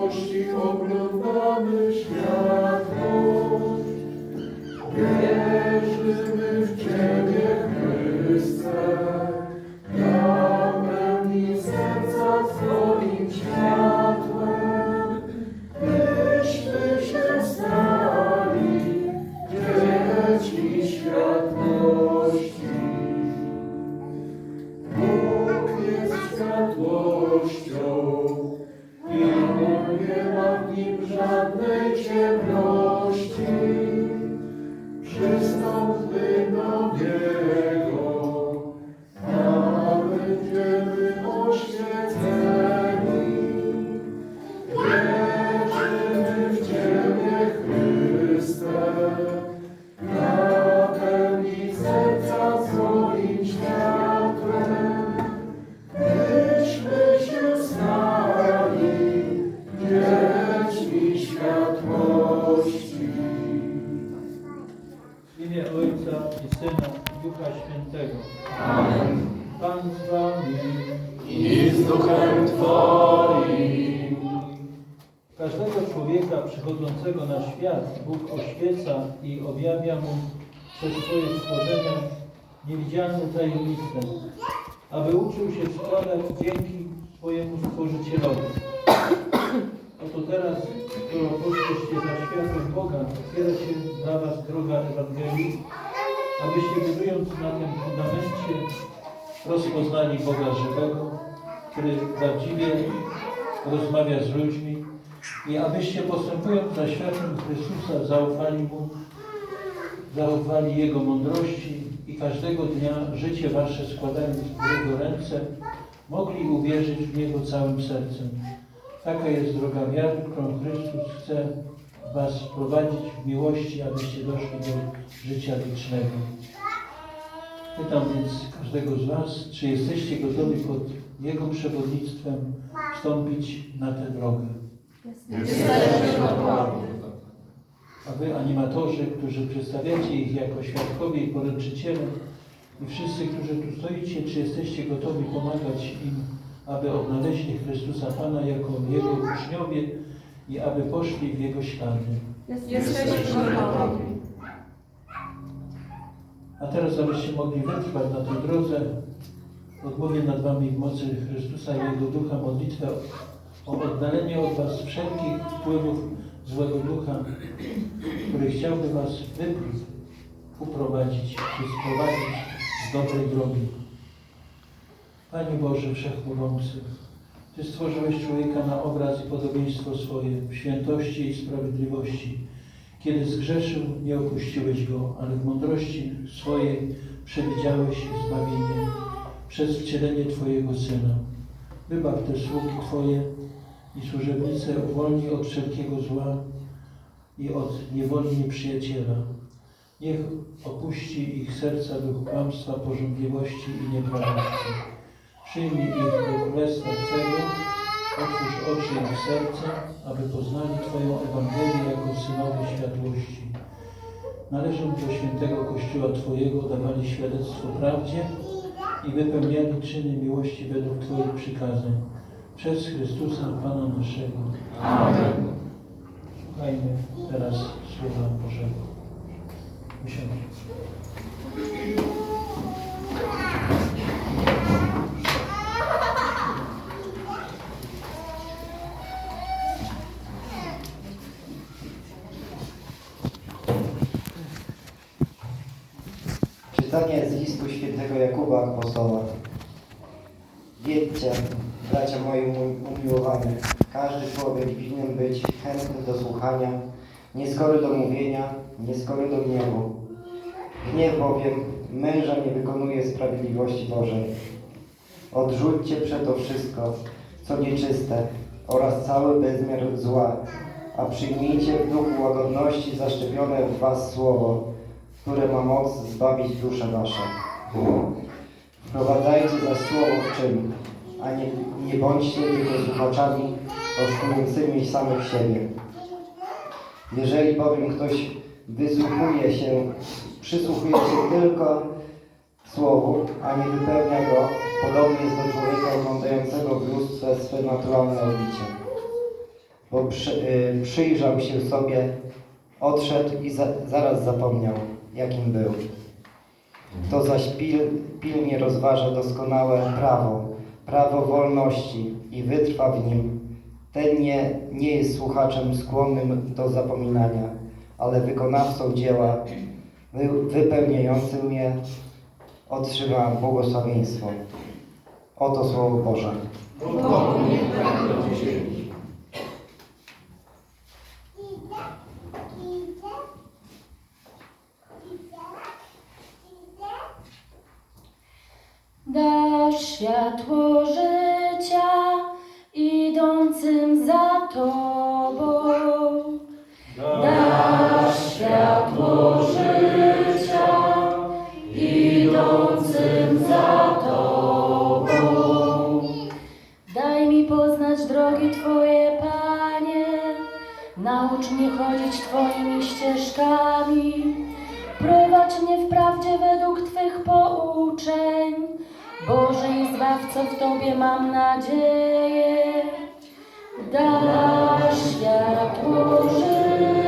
światłości oglądamy światłość. Wierzymy w Ciebie, Chryste, napełnij serca swoim światłem, byśmy się stali dziećmi światłości. Bóg jest światłością nie ma w nim żadnej ciemności. Przystąpmy do Niego, Ducha Świętego. Amen. Pan z Wami. I z duchem Twoim. Każdego człowieka przychodzącego na świat Bóg oświeca i objawia mu przez swoje stworzenie niewidzialne tajemnice, aby uczył się składać dzięki swojemu Stworzycielowi. Oto teraz, skoro poszliście za światłem Boga, otwiera się dla Was droga Ewangelii, abyście budując na tym fundamencie rozpoznali Boga żywego, który prawdziwie rozmawia z ludźmi i abyście postępując za światłem Chrystusa zaufali Mu, zaufali Jego mądrości i każdego dnia życie Wasze składając w Jego ręce, mogli uwierzyć w Niego całym sercem. Taka jest droga wiary, którą Chrystus chce Was prowadzić w miłości, abyście doszli do życia wiecznego. Pytam więc każdego z Was, czy jesteście gotowi pod Jego przewodnictwem wstąpić na tę drogę. A Wy, animatorzy, którzy przedstawiacie ich jako świadkowie i poręczyciele i wszyscy, którzy tu stoicie, czy jesteście gotowi pomagać im, aby odnaleźli Chrystusa Pana jako Jego uczniowie i aby poszli w Jego ślady. Jesteśmy gotowi. A teraz, abyście mogli wytrwać na tej drodze, odmówię nad Wami w mocy Chrystusa i Jego Ducha modlitwę o oddalenie od Was wszelkich wpływów złego ducha, który chciałby Was wypluć, uprowadzić czy sprowadzić z dobrej drogi. Panie Boże Wszechmogący, Ty stworzyłeś człowieka na obraz i podobieństwo swoje w świętości i sprawiedliwości. Kiedy zgrzeszył, nie opuściłeś go, ale w mądrości swojej przewidziałeś zbawienie przez wcielenie Twojego Syna. Wybaw te sługi Twoje i służebnice uwolnij od wszelkiego zła i od niewoli nieprzyjaciela. Niech opuści ich serca duch kłamstwa, pożądliwości i nieprawości. Przyjmij ich do królestwa Twego, otwórz oczy ich serca, aby poznali Twoją Ewangelię jako synowie światłości. Należą do świętego Kościoła Twojego, dawali świadectwo prawdzie i wypełniali czyny miłości według Twoich przykazań. Przez Chrystusa Pana naszego. Amen. Słuchajmy teraz Słowa Bożego. Czytanie z listu świętego Jakuba Apostoła. Wiedzcie, bracia moi umiłowani, każdy człowiek winien być chętny do słuchania, nieskory do mówienia, nieskory do gniewu. Gniew bowiem męża nie wykonuje sprawiedliwości Bożej. Odrzućcie przeto wszystko, co nieczyste oraz cały bezmiar zła, a przyjmijcie w duchu łagodności zaszczepione w was słowo, które ma moc zbawić dusze wasze. Wprowadzajcie za słowo w czyn, a nie, nie bądźcie tylko słuchaczami oszukującymi samych siebie. Jeżeli bowiem ktoś wysłuchuje się, przysłuchuje się tylko słowu, a nie wypełnia go, podobnie jest do człowieka oglądającego w lustrze swe naturalne odbicie. Bo przy, y, przyjrzał się sobie, odszedł i za, zaraz zapomniał, jakim był. Kto zaś pil, pilnie rozważa doskonałe prawo, prawo wolności i wytrwa w nim, ten nie, nie jest słuchaczem skłonnym do zapominania, ale wykonawcą dzieła, wy, wypełniającym je, otrzyma błogosławieństwo. Oto Słowo Boże. Dasz światło życia idącym za Tobą. Dasz światło życia idącym za Tobą. Daj mi poznać drogi Twoje, Panie. Naucz mnie chodzić Twoimi ścieżkami. Prowadź mnie w prawdzie według Twych pouczeń. Boże i Zbawco, w Tobie mam nadzieję. Dasz światło życia